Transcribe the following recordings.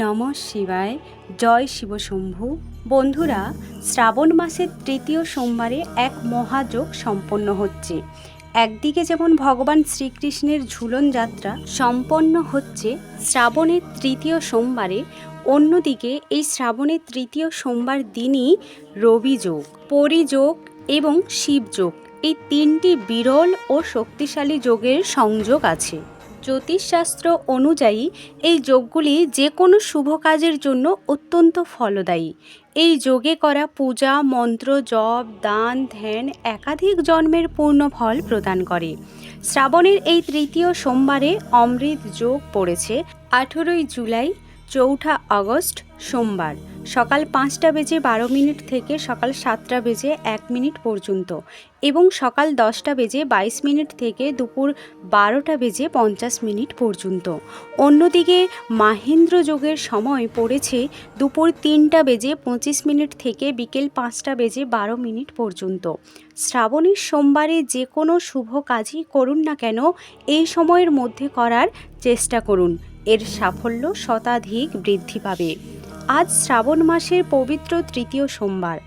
নম শিবায়। জয় শিবশম্ভু বন্ধুরা, শ্রাবণ মাসের তৃতীয় সোমবারে এক মহাযোগ সম্পন্ন হচ্ছে। একদিকে যেমন ভগবান শ্রীকৃষ্ণের ঝুলন যাত্রা সম্পন্ন হচ্ছে শ্রাবণের তৃতীয় সোমবারে, অন্যদিকে এই শ্রাবণের তৃতীয় সোমবার দিনই রবি যোগ পরিযোগ এবং শিবযোগ এই তিনটি বিরল ও শক্তিশালী যোগের সংযোগ আছে। জ্যোতিষশাস্ত্র অনুযায়ী এই যোগগুলি যে কোনো শুভ কাজের জন্য অত্যন্ত ফলদায়ী। এই যোগে করা পূজা, মন্ত্র, জপ, দান, ধ্যান একাধিক জন্মের পূর্ণ ফল প্রদান করে। শ্রাবণের এই তৃতীয় সোমবারে অমৃত যোগ পড়েছে। আঠেরোই জুলাই চৌঠা আগস্ট, সোমবার। সকাল পাঁচটা বেজে বারো মিনিট থেকে সকাল সাতটা বেজে এক মিনিট পর্যন্ত এবং সকাল দশটা বেজে বাইশ মিনিট থেকে দুপুর বারোটা বেজে পঞ্চাশ মিনিট পর্যন্ত। অন্যদিকে মাহেন্দ্র যোগের সময় পড়েছে দুপুর তিনটা বেজে পঁচিশ মিনিট থেকে বিকেল পাঁচটা বেজে বারো মিনিট পর্যন্ত। শ্রাবণের সোমবারে যে কোনো শুভ কাজই করুন না কেন, এই সময়ের মধ্যে করার চেষ্টা করুন। এর সাফল্য শতাধিক বৃদ্ধি পাবে। আজ শ্রাবণ মাসের পবিত্র তৃতীয় সোমবার।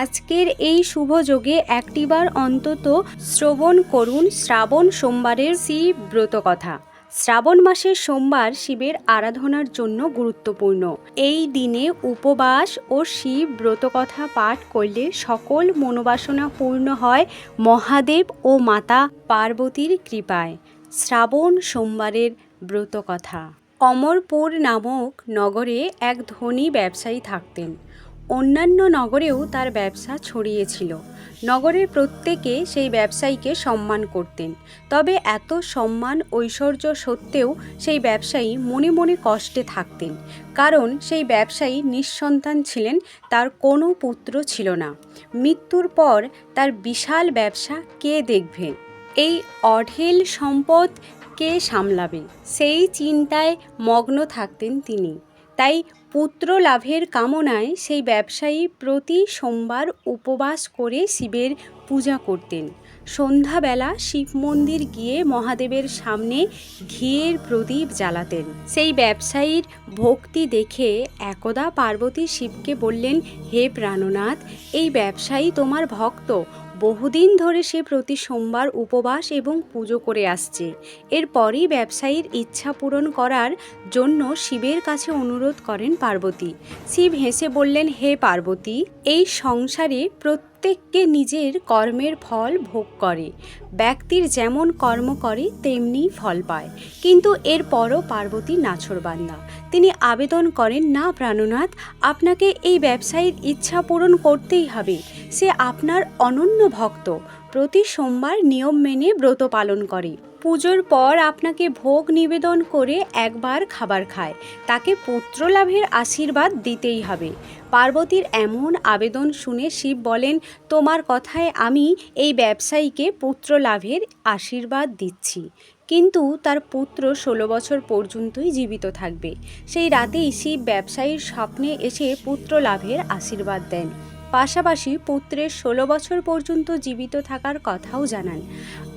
আজকের এই শুভ যোগে একটিবার অন্তত শ্রবণ করুন শ্রাবণ সোমবারের শিব ব্রত কথা শ্রাবণ মাসের সোমবার শিবের আরাধনার জন্য গুরুত্বপূর্ণ। এই দিনে উপবাস ও শিব ব্রতকথা পাঠ করলে সকল মনোবাসনা পূর্ণ হয় মহাদেব ও মাতা পার্বতীর কৃপায়। শ্রাবণ সোমবারের ব্রতকথা। অমরপুর নামক নগরে এক ধনী ব্যবসায়ী থাকতেন। অন্যান্য নগরেও তার ব্যবসা ছড়িয়েছিল। নগরের প্রত্যেকে সেই ব্যবসায়ীকে সম্মান করতেন। তবে এত সম্মান ঐশ্বর্য সত্ত্বেও সেই ব্যবসায়ী মনে মনে কষ্টে থাকতেন। কারণ সেই ব্যবসায়ী নিঃসন্তান ছিলেন, তার কোনো পুত্র ছিল না। মৃত্যুর পর তার বিশাল ব্যবসা কে দেখবে? এই অঢেল সম্পদ কে সামলাবে? সেই চিন্তায় মগ্ন থাকতেন তিনি। তাই পুত্র লাভের কামনায় সেই ব্যবসায়ী প্রতি সোমবার উপবাস করে শিবের পূজা করতেন। সন্ধ্যাবেলা শিব মন্দির গিয়ে মহাদেবের সামনে ঘিয়ের প্রদীপ জ্বালাতেন। সেই ব্যবসায়ীর ভক্তি দেখে একদা পার্বতী শিবকে বললেন, হে প্রাণনাথ, এই ব্যবসায়ী তোমার ভক্ত। বহুদিন ধরে সে প্রতি সোমবার উপবাস এবং পুজো করে আসছে। এরপরই ব্যবসায়ীর ইচ্ছা পূরণ করার জন্য শিবের কাছে অনুরোধ করেন পার্বতী। শিব হেসে বললেন, হে পার্বতী, এই সংসারে প্রত্যেককে নিজের কর্মের ফল ভোগ করে। ব্যক্তির যেমন কর্ম করে, তেমনি ফল পায়। কিন্তু এরপরও পার্বতী নাছরবান্দা তিনি আবেদন করেন, না প্রাণনাথ, আপনাকে এই ব্যবসায়ীর ইচ্ছা পূরণ করতেই হবে। সে আপনার অনন্য ভক্ত। প্রতি সোমবার নিয়ম মেনে ব্রত পালন করে। পুজোর পর আপনাকে ভোগ নিবেদন করে একবার খাবার খায়। তাকে পুত্র লাভের আশীর্বাদ দিতেই হবে। পার্বতীর এমন আবেদন শুনে শিব বলেন, তোমার কথায় আমি এই ব্যবসায়ীকে পুত্র লাভের আশীর্বাদ দিচ্ছি। কিন্তু তার পুত্র ষোলো বছর পর্যন্তই জীবিত থাকবে। সেই রাতেই শিব ব্যবসায়ীর স্বপ্নে এসে পুত্র লাভের আশীর্বাদ দেন। পাশাপাশি পুত্রের ষোলো বছর পর্যন্ত জীবিত থাকার কথাও জানান।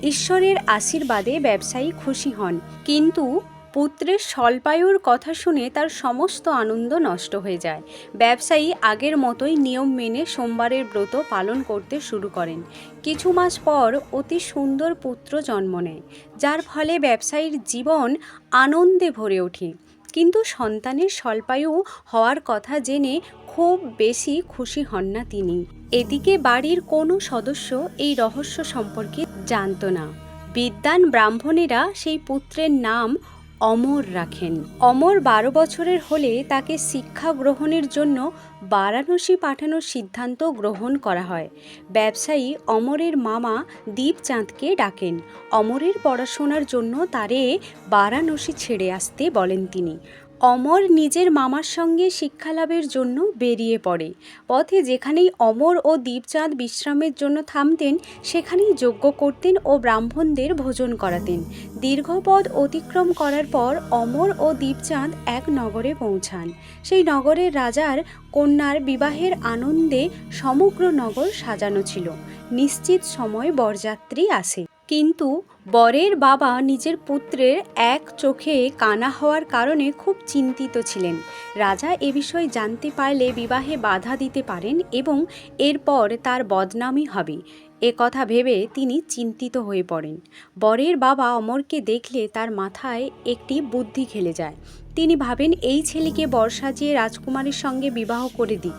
ঈশ্বরের আশীর্বাদে ব্যবসায়ী খুশি হন, কিন্তু পুত্রের স্বল্পায়ুর কথা শুনে তার সমস্ত আনন্দ নষ্ট হয়ে যায়। ব্যবসায়ী আগের মতোই নিয়ম মেনে সোমবারের ব্রত পালন করতে শুরু করেন। কিছু মাস পর অতি সুন্দর পুত্র জন্ম নেয়, যার ফলে ব্যবসায়ীর জীবন আনন্দে ভরে ওঠে। কিন্তু সন্তানের স্বল্পায়ু হওয়ার কথা জেনে খুব বেশি খুশি হন না তিনি। এদিকে বাড়ির কোনো সদস্য এই রহস্য সম্পর্কে জানত না। বিদ্যান ব্রাহ্মণেরা সেই পুত্রের নাম অমর রাখেন। অমর বারো বছরের হলে তাকে শিক্ষা গ্রহণের জন্য বারাণসী পাঠানোর সিদ্ধান্ত গ্রহণ করা হয়। ব্যবসায়ী অমরের মামা দীপচাঁদকে ডাকেন। অমরের পড়াশোনার জন্য তারে বারাণসী ছেড়ে আসতে বলেন তিনি। অমর নিজের মামার সঙ্গে শিক্ষালাভের জন্য বেরিয়ে পড়ে। পথে যেখানেই অমর ও দীপচাঁদ বিশ্রামের জন্য থামতেন, সেখানেই যজ্ঞ করতেন ও ব্রাহ্মণদের ভোজন করাতেন। দীর্ঘ পথ অতিক্রম করার পর অমর ও দীপচাঁদ এক নগরে পৌঁছান। সেই নগরের রাজার কন্যার বিবাহের আনন্দে সমগ্র নগর সাজানো ছিল। নিশ্চিত সময় বরযাত্রী আসে। কিন্তু বরের বাবা নিজের পুত্রের এক চোখে কানা হওয়ার কারণে খুব চিন্তিত ছিলেন। রাজা এ বিষয়ে জানতে পারলে বিবাহে বাধা দিতে পারেন এবং এরপর তার বদনামই হবে। এ কথা ভেবে তিনি চিন্তিত হয়ে পড়েন। বরের বাবা অমরকে দেখলে তার মাথায় একটি বুদ্ধি খেলে যায়। তিনি ভাবেন, এই ছেলেকে বর সাজিয়ে রাজকুমারীর সঙ্গে বিবাহ করে দিই।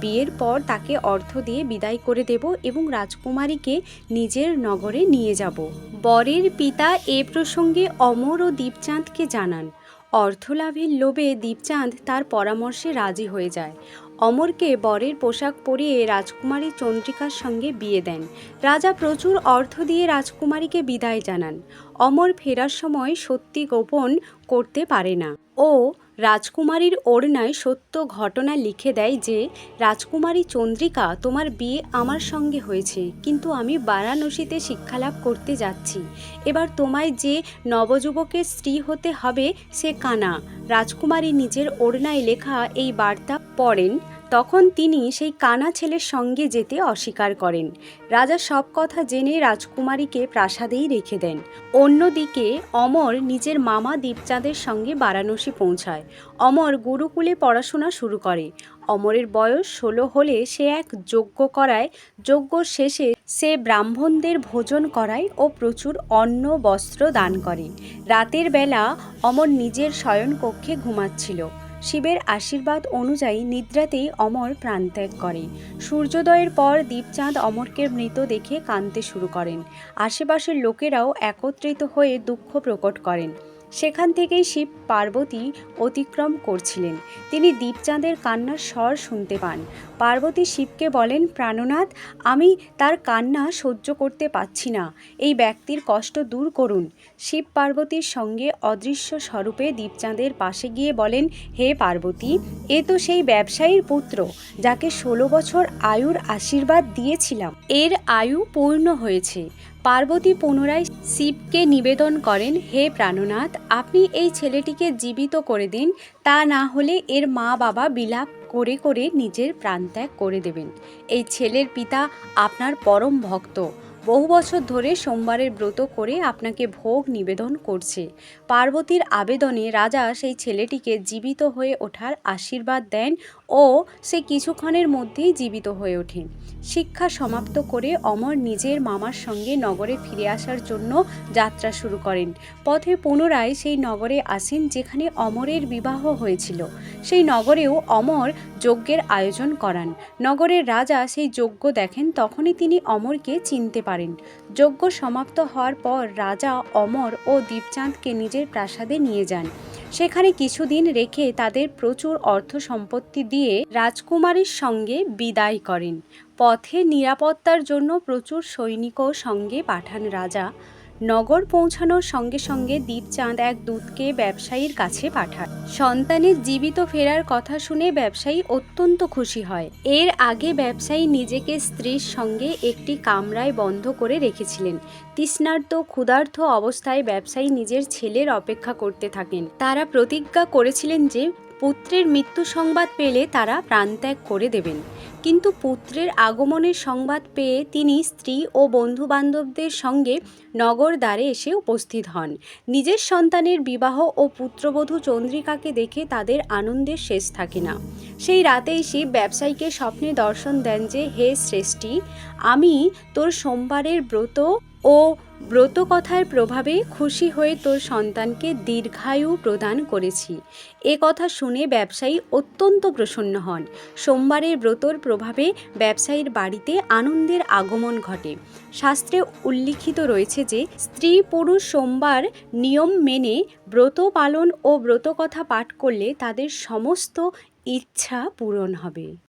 বিয়ের পর তাকে অর্থ দিয়ে বিদায় করে দেব এবং রাজকুমারীকে নিজের নগরে নিয়ে যাব। বরের পিতা এ প্রসঙ্গে অমর ও দীপচাঁদকে জানান অর্থলাভের লোভে দীপচাঁদ তার পরামর্শে রাজি হয়ে যায়। অমরকে বরের পোশাক পরিয়ে রাজকুমারী চন্দ্রিকার সঙ্গে বিয়ে দেন। রাজা প্রচুর অর্থ দিয়ে রাজকুমারীকে বিদায় জানান। অমর ফেরার সময় সত্যি গোপন করতে পারে না। ও রাজকুমারীর ওড়নায় সত্য ঘটনা লিখে দেয় যে, রাজকুমারী চন্দ্রিকা, তোমার বিয়ে আমার সঙ্গে হয়েছে, কিন্তু আমি বারাণসীতে শিক্ষালাভ করতে যাচ্ছি। এবার তোমায় যে নবযুবকের স্ত্রী হতে হবে, সে কানা। রাজকুমারী নিজের ওড়নায় লেখা এই বার্তা পড়েন তখন তিনি সেই কানা ছেলের সঙ্গে যেতে অস্বীকার করেন। রাজা সব কথা জেনে রাজকুমারীকে প্রাসাদেই রেখে দেন। অন্যদিকে অমর নিজের মামা দীপচাঁদের সঙ্গে বারাণসী পৌঁছায়। অমর গুরুকুলে পড়াশোনা শুরু করে। অমরের বয়স ষোলো হলে সে এক যজ্ঞ করায়। যজ্ঞ শেষে সে ব্রাহ্মণদের ভোজন করায় ও প্রচুর অন্ন, বস্ত্র দান করে। রাতের বেলা অমর নিজের শয়নকক্ষে ঘুমাচ্ছিল। শিবের আশীর্বাদ অনুযায়ী নিদ্রাতেই অমর প্রাণত্যাগ করে। সূর্যোদয়ের পর দীপচাঁদ অমরকে মৃত দেখে কাঁদতে শুরু করেন। আশেপাশের লোকেরাও একত্রিত হয়ে দুঃখ প্রকট করেন। সেখান থেকেই শিব পার্বতী অতিক্রম করছিলেন। তিনি দীপচাঁদের কান্নার স্বর শুনতে পান। পার্বতী শিবকে বলেন, প্রাণনাথ, আমি তার কান্না সহ্য করতে পারছি না। এই ব্যক্তির কষ্ট দূর করুন। শিব পার্বতীর সঙ্গে অদৃশ্য স্বরূপে দীপচাঁদের পাশে গিয়ে বলেন, হে পার্বতী, এ তো সেই ব্যবসায়ীর পুত্র, যাকে ষোলো বছর আয়ুর আশীর্বাদ দিয়েছিলাম। এর আয়ু পূর্ণ হয়েছে। পার্বতী পুনরায় শিবকে নিবেদন করেন, হে প্রাণনাথ, আপনি এই ছেলেটিকে জীবিত করে দিন, তা না হলে এর মা বাবা বিলাপ করে করে নিজের প্রাণত্যাগ করে দেবেন। এই ছেলের পিতা আপনার পরম ভক্ত। বহু বছর ধরে সোমবারের ব্রত করে আপনাকে ভোগ নিবেদন করছে। পার্বতীর আবেদনে রাজা সেই ছেলেটিকে জীবিত হয়ে ওঠার আশীর্বাদ দেন ও সে কিছুক্ষণের মধ্যেই জীবিত হয়ে ওঠে। শিক্ষা সমাপ্ত করে অমর নিজের মামার সঙ্গে নগরে ফিরে আসার জন্য যাত্রা শুরু করেন। পথে পুনরায় সেই নগরে আসেন যেখানে অমরের বিবাহ হয়েছিল। সেই নগরেও অমর যজ্ঞের আয়োজন করান। নগরের রাজা সেই যজ্ঞ দেখেন তখনই তিনি অমরকে চিনতে পারেন। যজ্ঞ সমাপ্ত হওয়ার পর রাজা অমর ও দীপচাঁদকে নিজের প্রাসাদে নিয়ে যান। সেখানে কিছুদিন রেখে তাদের প্রচুর অর্থ সম্পত্তি দিয়ে রাজকুমারীর সঙ্গে বিদায় করেন। পথে নিরাপত্তার জন্য প্রচুর সৈনিকও সঙ্গে পাঠান রাজা। নগর পৌঁছানোর সঙ্গে সঙ্গে দীপচাঁদ এক দূতকে ব্যবসায়ীর কাছে পাঠায়। সন্তানের জীবিত ফেরার কথা শুনে ব্যবসায়ী অত্যন্ত খুশি হয়। এর আগে ব্যবসায়ী নিজেকে স্ত্রীর সঙ্গে একটি কামরায় বন্ধ করে রেখেছিলেন। তৃষ্ণার্ত, ক্ষুধার্ত অবস্থায় ব্যবসায়ী নিজের ছেলের অপেক্ষা করতে থাকেন। তারা প্রতিজ্ঞা করেছিলেন যে পুত্রের মৃত্যু সংবাদ পেলে তারা প্রাণত্যাগ করে দেবেন। কিন্তু পুত্রের আগমনের সংবাদ পেয়ে তিনি স্ত্রী ও বন্ধুবান্ধবদের সঙ্গে নগর দ্বারে এসে উপস্থিত হন। নিজের সন্তানের বিবাহ ও পুত্রবধূ চন্দ্রিকাকে দেখে তাদের আনন্দের শেষ থাকে না। সেই রাতেই শিব ব্যবসায়ীকে স্বপ্নে দর্শন দেন যে, হে শ্রেষ্ঠী আমি তোর সোমবারের ব্রত ও ব্রত কথার প্রভাবে খুশি হয়ে তোর সন্তানকে দীর্ঘায়ু প্রদান করেছি। এ কথা শুনে ব্যবসায়ী অত্যন্ত প্রসন্ন হন। সোমবারের ব্রতর প্রভাবে ব্যবসায়ীর বাড়িতে আনন্দের আগমন ঘটে। শাস্ত্রে উল্লিখিত রয়েছে যে, স্ত্রী পুরুষ সোমবার নিয়ম মেনে ব্রত পালন ও ব্রত কথা পাঠ করলে তাদের সমস্ত ইচ্ছা পূরণ হবে।